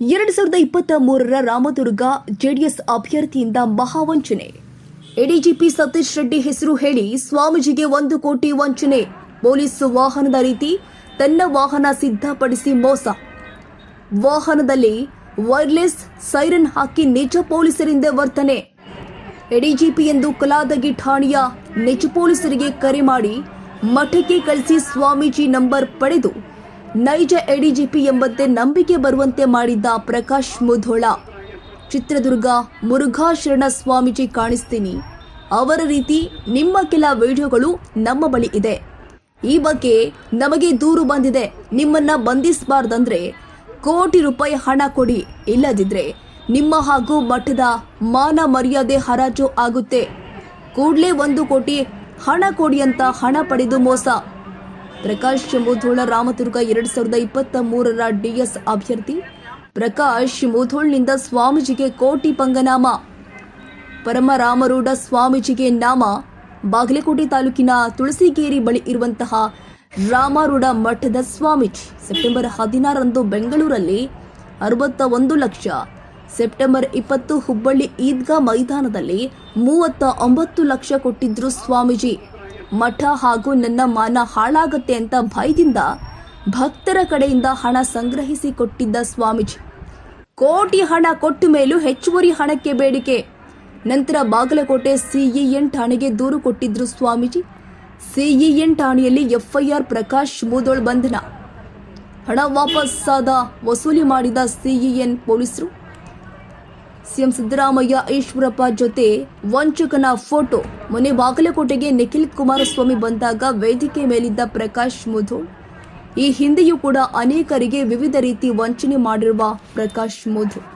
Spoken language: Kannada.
ಎರಡು ಸಾವಿರದ ಇಪ್ಪತ್ತ ಮೂರರ ರಾಮದುರ್ಗ ಜೆಡಿಎಸ್ ಅಭ್ಯರ್ಥಿಯಿಂದ ಮಹಾವಂಚನೆ. ಎಡಿಜಿಪಿ ಸತೀಶ್ ರೆಡ್ಡಿ ಹೆಸರು ಹೇಳಿ ಸ್ವಾಮೀಜಿಗೆ ಒಂದು ಕೋಟಿ ವಂಚನೆ. ಪೊಲೀಸ್ ವಾಹನದ ರೀತಿ ತನ್ನ ವಾಹನ ಸಿದ್ಧಪಡಿಸಿ ಮೋಸ. ವಾಹನದಲ್ಲಿ ವೈರ್ಲೆಸ್ ಸೈರನ್ ಹಾಕಿ ನಿಜ ಪೊಲೀಸರಿಂದ ವರ್ತನೆ. ಎಡಿಜಿಪಿ ಎಂದು ಕಲಾದಗಿ ಠಾಣೆಯ ನಿಜ ಪೊಲೀಸರಿಗೆ ಕರೆ ಮಾಡಿ ಮಠಕ್ಕೆ ಕಳಿಸಿ ಸ್ವಾಮೀಜಿ ನಂಬರ್ ಪಡೆದು ನೈಜ ಎಡಿಜಿಪಿ ಎಂಬಂತೆ ನಂಬಿಕೆ ಬರುವಂತೆ ಮಾಡಿದ್ದ ಪ್ರಕಾಶ್ ಮುಧೋಳ. ಚಿತ್ರದುರ್ಗ ಮುರುಘಾಶರಣ ಸ್ವಾಮೀಜಿ ಕಾಣಿಸ್ತೀನಿ. ಅವರ ರೀತಿ ನಿಮ್ಮ ಕೆಲ ವಿಡಿಯೋಗಳು ನಮ್ಮ ಬಳಿ ಇದೆ. ಈ ಬಗ್ಗೆ ನಮಗೆ ದೂರು ಬಂದಿದೆ. ನಿಮ್ಮನ್ನ ಬಂಧಿಸಬಾರ್ದಂದ್ರೆ ಕೋಟಿ ರೂಪಾಯಿ ಹಣ ಕೊಡಿ. ಇಲ್ಲದಿದ್ರೆ ನಿಮ್ಮ ಹಾಗೂ ಮಠದ ಮಾನ ಮರ್ಯಾದೆ ಹರಾಜು ಆಗುತ್ತೆ. ಕೂಡಲೇ ಒಂದು ಕೋಟಿ ಹಣ ಕೊಡಿ ಅಂತ ಹಣ ಪಡೆದು ಮೋಸ. ಪ್ರಕಾಶ್ ಮುಧೋಳ ರಾಮದುರ್ಗ ಎರಡ್ ಸಾವಿರದ ಇಪ್ಪತ್ತ ಮೂರರ ಡಿಎಸ್ ಅಭ್ಯರ್ಥಿ. ಪ್ರಕಾಶ್ ಮುಧೋಳ್ನಿಂದ ಸ್ವಾಮೀಜಿಗೆ ಕೋಟಿ ಪಂಗನಾಮ. ಪರಮರಾಮರೂಢ ಸ್ವಾಮೀಜಿಗೆ ನಾಮ. ಬಾಗಲಕೋಟೆ ತಾಲೂಕಿನ ತುಳಸಿಗೇರಿ ಬಳಿ ಇರುವಂತಹ ರಾಮಾರೂಢ ಮಠದ ಸ್ವಾಮೀಜಿ. ಸೆಪ್ಟೆಂಬರ್ ಹದಿನಾರರಂದು ಬೆಂಗಳೂರಲ್ಲಿ ಅರವತ್ತ ಒಂದು ಲಕ್ಷ. ಸೆಪ್ಟೆಂಬರ್ ಇಪ್ಪತ್ತು ಹುಬ್ಬಳ್ಳಿ ಈದ್ಗಾ ಮೈದಾನದಲ್ಲಿ ಮೂವತ್ತ ಒಂಬತ್ತು ಲಕ್ಷ ಕೊಟ್ಟಿದ್ರು ಸ್ವಾಮೀಜಿ. ಮಠ ಹಾಗೂ ನನ್ನ ಮಾನ ಹಾಳಾಗತ್ತೆ ಅಂತ ಭಯದಿಂದ ಭಕ್ತರ ಕಡೆಯಿಂದ ಹಣ ಸಂಗ್ರಹಿಸಿ ಕೊಟ್ಟಿದ್ದ ಸ್ವಾಮೀಜಿ. ಕೋಟಿ ಹಣ ಕೊಟ್ಟ ಮೇಲೂ ಹೆಚ್ಚುವರಿ ಹಣಕ್ಕೆ ಬೇಡಿಕೆ. ನಂತರ ಬಾಗಲಕೋಟೆ ಸಿಇಎನ್ ಠಾಣೆಗೆ ದೂರು ಕೊಟ್ಟಿದ್ರು ಸ್ವಾಮೀಜಿ. ಸಿಇಎನ್ ಠಾಣೆಯಲ್ಲಿ ಎಫ್ಐಆರ್ ಪ್ರಕಾಶ್ ಮೂದೋಳ್ ಬಂಧನ. ಹಣ ವಾಪಸ್ಸಾದ ವಸೂಲಿ ಮಾಡಿದ ಸಿಇಎನ್ ಪೊಲೀಸರು. ಸಿಎಂ ಸಿದ್ದರಾಮಯ್ಯ ಈಶ್ವರಪ್ಪ ಜೊತೆ ವಂಚಕನ ಫೋಟೋ. ಮೊನ್ನೆ ಬಾಗಲಕೋಟೆಗೆ ನಿಖಿಲ್ ಕುಮಾರಸ್ವಾಮಿ ಬಂದಾಗ ವೇದಿಕೆ ಮೇಲಿದ್ದ ಪ್ರಕಾಶ್ ಮುಧೋಳ್ ಈ ಹಿಂದೆಯೂ ಕೂಡ ಅನೇಕರಿಗೆ ವಿವಿಧ ರೀತಿ ವಂಚನೆ ಮಾಡಿರುವ ಪ್ರಕಾಶ್ ಮುಧೋಳ್